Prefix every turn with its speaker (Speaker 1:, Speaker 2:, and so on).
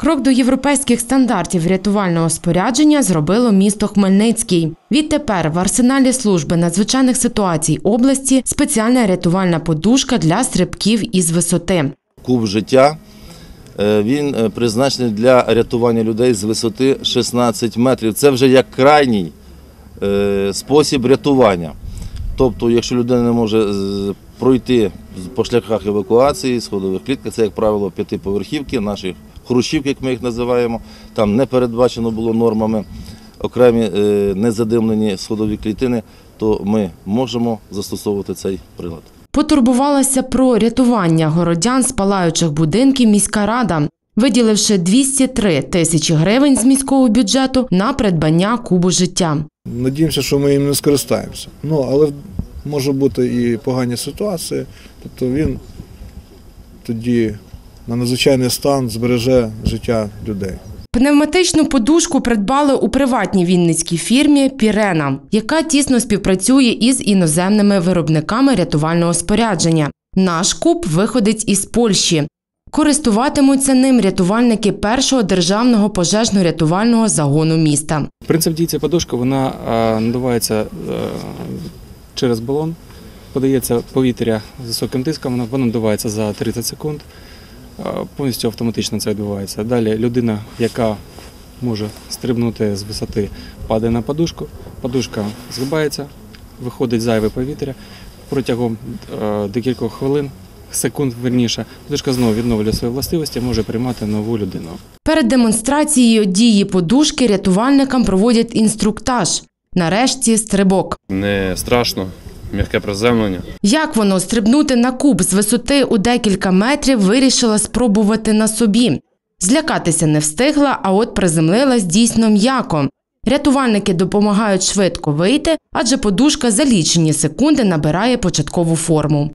Speaker 1: Крок до європейських стандартів рятувального спорядження зробило місто Хмельницький. Відтепер в арсеналі служби надзвичайних ситуацій області спеціальна рятувальна подушка для стрибків із висоти.
Speaker 2: Куб життя. е, Він е, призначений для рятування людей з висоти 16 метрів. Це вже як крайній е, спосіб рятування. Тобто, якщо людина не може пройти по шляхах евакуації, сходових клітках, це, як правило, п'ятиповерхівки, наші хрущівки, як ми їх називаємо, там не передбачено було нормами окремі е, незадимлені сходові клітини, то ми можемо застосовувати цей прилад.
Speaker 1: Потурбувалася про рятування городян з палаючих будинків міська рада, виділивши 203 тисячі гривень з міського бюджету на придбання кубу життя.
Speaker 3: Надіємося, що ми їм не скористаємося. Ну, але може бути і погані ситуації. Тобто він тоді на надзвичайний стан збереже життя людей.
Speaker 1: Пневматичну подушку придбали у приватній вінницькій фірмі Пірена, яка тісно співпрацює із іноземними виробниками рятувального спорядження. Наш куб виходить із Польщі. Користуватимуться ним рятувальники першого державного пожежно-рятувального загону міста.
Speaker 4: Принцип дії цієї подушки вона е, надувається е, через балон, подається повітря з високим тиском, вона- воно надувається за 30 секунд. Е, Повністю автоматично це відбувається. Далі людина, яка може стрибнути з висоти, падає на подушку, подушка згибається, виходить зайве повітря. Протягом е, декількох хвилин, секунд верніше, подушка знову відновлює свої властивості, може приймати нову людину.
Speaker 1: Перед демонстрацією дії подушки рятувальникам проводять інструктаж. Нарешті стрибок.
Speaker 5: Не страшно, м'яке приземлення.
Speaker 1: Як воно стрибнути на куб з висоти у декілька метрів вирішила спробувати на собі. Злякатися не встигла, а от приземлилась дійсно м'яко. Рятувальники допомагають швидко вийти, адже подушка за лічені секунди набирає початкову форму.